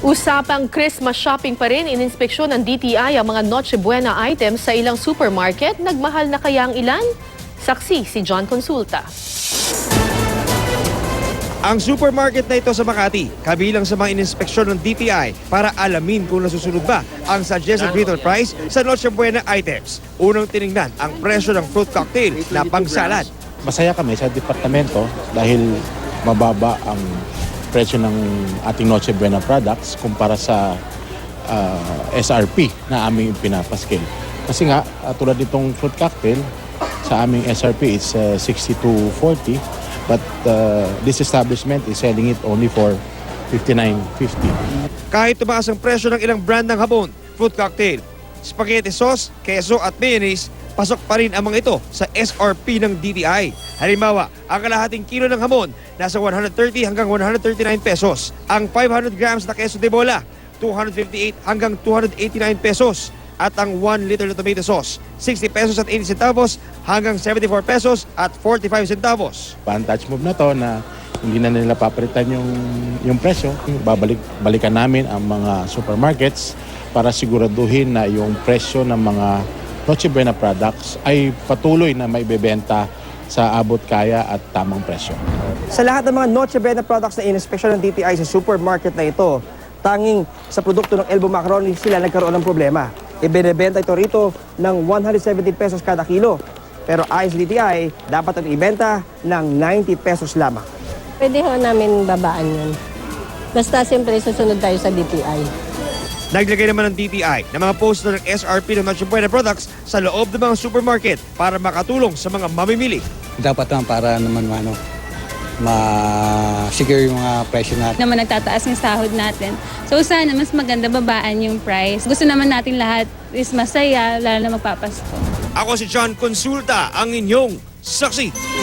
Usapang Christmas shopping pa rin, ininspeksyon ng DTI ang mga Noche Buena items sa ilang supermarket. Nagmahal na kaya ang ilan? Saksi si John Consulta. Ang supermarket na ito sa Makati, kabilang sa mga ininspeksyon ng DTI para alamin kung nasusunod ba ang suggested retail price sa Noche Buena items. Unang tiningnan ang presyo ng fruit cocktail na pangsalad. Masaya kami sa departamento dahil mababa ang presyo ng ating Noche Buena products kumpara sa ah, SRP na aming pinapaskil. Kasi nga, ah, tulad nitong fruit cocktail, sa aming SRP it's uh, 62.40 but uh, this establishment is selling it only for 59.50. Kahit tumaas ang presyo ng ilang brand ng habon, fruit cocktail, spaghetti sauce, keso at mayonnaise, pasok pa rin ang mga ito sa SRP ng DTI. Halimbawa, ang kalahating kilo ng hamon nasa 130 hanggang 139 pesos. Ang 500 grams na keso de bola, 258 hanggang 289 pesos. At ang 1 liter na tomato sauce, 60 pesos at 80 centavos hanggang 74 pesos at 45 centavos. Vantage move na to na hindi na nila papalitan yung, yung presyo. Babalik, balikan namin ang mga supermarkets para siguraduhin na yung presyo ng mga Noche Buena products ay patuloy na maibebenta sa abot kaya at tamang presyo. Sa lahat ng mga Noche Buena products na in-inspection ng DTI sa supermarket na ito, tanging sa produkto ng Elbo Macaroni sila nagkaroon ng problema. Ibinebenta ito rito ng 170 pesos kada kilo. Pero ayon sa DTI, dapat ito ibenta ng 90 pesos lamang. Pwede ho namin babaan yun. Basta siyempre susunod tayo sa DTI. Naglagay naman ng DTI ng mga poster ng SRP ng Noche Buena products sa loob ng mga supermarket para makatulong sa mga mamimili. dapat naman para naman ano, ma-secure yung mga presyo natin. naman nagtataas ng sahod natin. So sana mas maganda babaan yung price. Gusto naman natin lahat is masaya, lalo na magpapasko. Ako si John Consulta, ang inyong saksi.